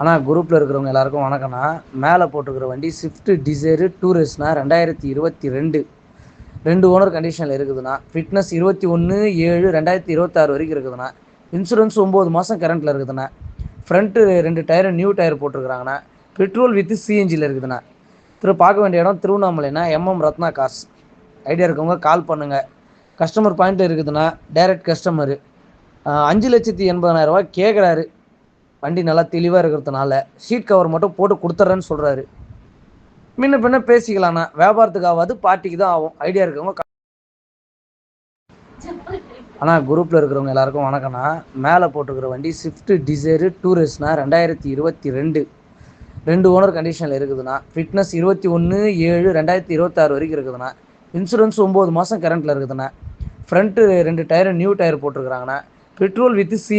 ஆனால் குரூப்பில் இருக்கிறவங்க எல்லாருக்கும் வணக்கம்ண்ணா. மேலே போட்டிருக்கிற வண்டி ஸ்விஃப்ட் டிசைரு டூரிஸ்ட்னா ரெண்டாயிரத்தி இருபத்தி ரெண்டு. ரெண்டு ஓனர் கண்டிஷனில் இருக்குதுண்ணா. ஃபிட்னஸ் இருபத்தி ஒன்று ஏழு ரெண்டாயிரத்தி இருபத்தாறு வரைக்கும் இருக்குதுண்ணா. இன்சூரன்ஸ் ஒம்பது மாதம் கரண்ட்டில் இருக்குதுண்ணா. ஃப்ரண்ட்டு ரெண்டு டயர் நியூ டயர் போட்டிருக்கிறாங்கண்ணா. பெட்ரோல் வித் சிஎன்ஜியில் இருக்குதுண்ணா. திரு பார்க்க வேண்டிய இடம் திருவண்ணாமலைன்னா எம்எம் ரத்னா காஸ் ஐடியா இருக்கவங்க கால் பண்ணுங்கள் கஸ்டமர் பாயிண்ட் இருக்குதுண்ணா. டைரக்ட் கஸ்டமரு அஞ்சு லட்சத்தி எண்பதாயிரம் கேட்குறாரு வண்டி நல்லா தெளிவாக இருக்கிறதுனால சீட் கவர் மட்டும் போட்டு கொடுத்துட்றேன்னு சொல்கிறாரு முன்ன பின்ன பேசிக்கலாண்ணா வியாபாரத்துக்கு ஆகாது பார்ட்டிக்கு தான் ஆகும். ஐடியா இருக்கவங்க ஆனால் குரூப்பில் இருக்கிறவங்க எல்லாருக்கும் வணக்கம்ண்ணா. மேலே போட்டுக்கிற வண்டி ஸ்விஃப்ட் டிசைரு டூரிஸ்ட்னா ரெண்டாயிரத்தி இருபத்தி ரெண்டு. ரெண்டு ஓனர் கண்டிஷனில் இருக்குதுண்ணா. ஃபிட்னஸ் இருபத்தி ஒன்று ஏழு ரெண்டாயிரத்தி இருபத்தாறு வரைக்கும் இருக்குதுண்ணா. இன்சூரன்ஸ் ஒம்பது மாதம் கரண்ட்டில் இருக்குதுண்ணா. ஃப்ரண்ட்டு ரெண்டு tyre new tyre போட்டிருக்கிறாங்கண்ணா. Petrol with C